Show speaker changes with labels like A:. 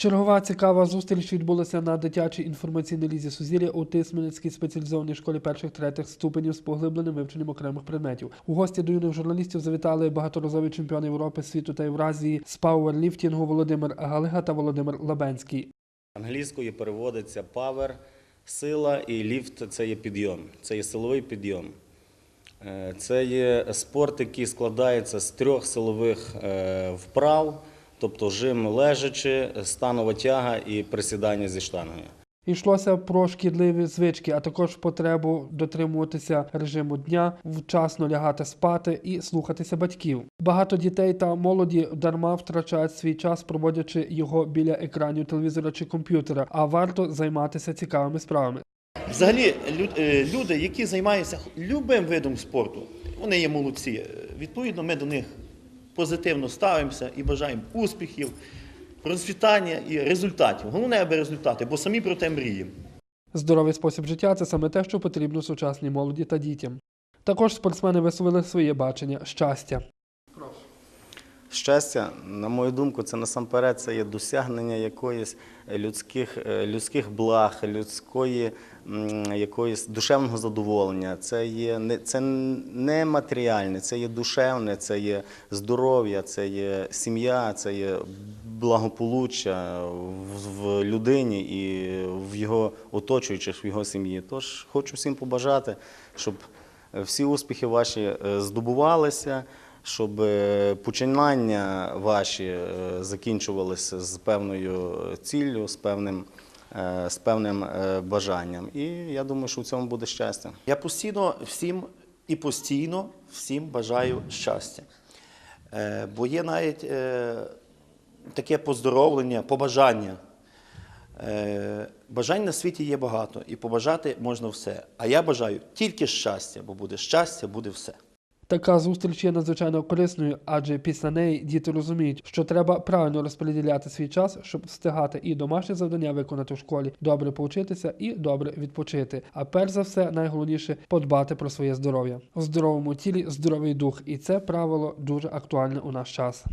A: Чергова цікава зустріч відбулася на дитячій інформаційній лізі Сузір'я у Тисменецькій спеціалізованій школі перших третіх ступенів з поглибленим вивченням окремих предметів. У гості до юних журналістів завітали багаторазові чемпіони Європи, світу та Євразії з пауерліфтінгу Володимир Галига та Володимир Лабенський.
B: Англійською переводиться power, сила і ліфт це є підйом, це є силовий підйом. Е, Це є спорт, який складається з трьох силових е, вправ, тобто жим лежачи, станова тяга і присідання зі штангою.
A: Йшлося про шкідливі звички, а також потребу дотримуватися режиму дня, вчасно лягати спати і слухатися батьків. Багато дітей та молоді дарма втрачають свій час, проводячи його біля екранів телевізора чи комп'ютера, а варто займатися цікавими справами.
C: Взагалі, е, люди, які займаються любим видом спорту, вони є молодці. Відповідно, ми до них позитивно ставимося і бажаємо успіхів, процвітання і результатів. Головне, аби результати, бо самі про те мріємо.
A: Здоровий спосіб життя це саме те, що потрібно сучасній молоді та дітям. Також спортсмени висловили своє бачення щастя.
B: Щастя, на мою думку, це насамперед це є досягнення якоїсь людських, е, людських благ, людської якоїсь душевного задоволення. Це є не це не матеріальне, це є душевне, це є здоров'я, це є сім'я, це є благополуччя в, людині і в його оточуючих, в його сім'ї. Тож хочу всім побажати, щоб всі успіхи ваші е, здобувалися, щоб е, починання ваші е, закінчувалися з певною ціллю, з певним, е, з певним бажанням. І я думаю, що в цьому буде щастя.
C: Я постійно всім і постійно всім бажаю щастя. Бо є навіть таке поздоровлення, побажання. Бажань на світі є багато, і побажати можна все. А я бажаю тільки щастя, бо буде щастя, буде все.
A: Така зустріч є надзвичайно корисною, адже після неї діти розуміють, що треба правильно розподіляти свій час, щоб встигати і домашні завдання виконати в школі, добре повчитися і добре відпочити. А перш за все, найголовніше подбати про своє здоров'я. В здоровому тілі здоровий дух, і це правило дуже актуальне у наш час.